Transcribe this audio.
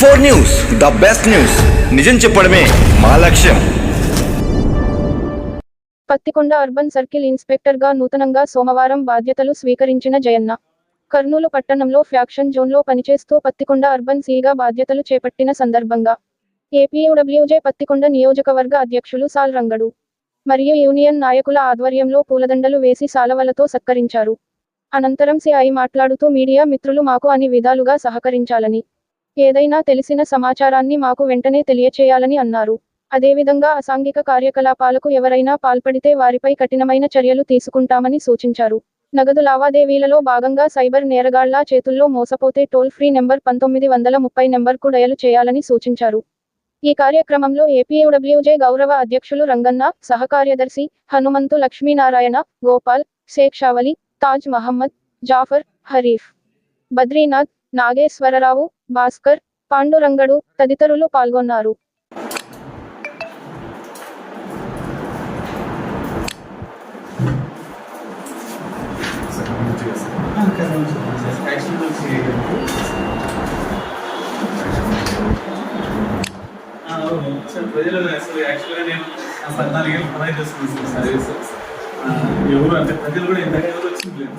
Four news the best news. నిజం చెప్పడమే మా లక్ష్యం. పత్తికొండ అర్బన్ సర్కిల్ ఇన్స్పెక్టర్గా నూతనంగా సోమవారం బాధ్యతలు స్వీకరించిన జయన్న. కర్నూలు పట్టణంలో ఫ్యాక్షన్ జోన్లో పనిచేస్తూ పత్తికొండ అర్బన్ సీగా బాధ్యతలు చేపట్టిన సందర్భంగా ఏపీయూడబ్ల్యూజే పత్తికొండ నియోజకవర్గ అధ్యక్షులు సాల్ రంగడు మరియు యూనియన్ నాయకుల ఆధ్వర్యంలో పూలదండలు వేసి సాలవలతో సత్కరించారు. అనంతరం సిఐ మాట్లాడుతూ మీడియా మిత్రులు మాకు అన్ని విధాలుగా సహకరించాలని ఏదైనా తెలిసిన సమాచారాన్ని మాకు వెంటనే తెలియచేయాలని అన్నారు. అదేవిధంగా అసాంఘిక కార్యకలాపాలకు ఎవరైనా పాల్పడితే వారిపై కఠినమైన చర్యలు తీసుకుంటామని సూచించారు. నగదు లావాదేవీలలో భాగంగా సైబర్ నేరగాళ్ళ చేతుల్లో మోసపోతే టోల్ ఫ్రీ నెంబర్ పంతొమ్మిది వందల ముప్పై నెంబర్కు డయలు చేయాలని సూచించారు. ఈ కార్యక్రమంలో ఏపీయూడబ్ల్యూజే గౌరవ అధ్యక్షులు రంగన్న సహకార్యదర్శి హనుమంతు లక్ష్మీనారాయణ గోపాల్ షేక్ షావలి తాజ్ మహమ్మద్ జాఫర్ హరీఫ్ బద్రీనాథ్ నాగేశ్వరరావు భాస్కర్ పాండురంగడు తదితరులు పాల్గొన్నారు. ప్రజలు అసలు యాక్చువల్గా నేను పద్నాలుగేళ్ళు ప్రొవైడ్ చేస్తున్నాను సార్ సర్వీస్ ఎవరు అంటే ప్రజలు కూడా ఇంతగా ఎవరు వచ్చింది లేదు.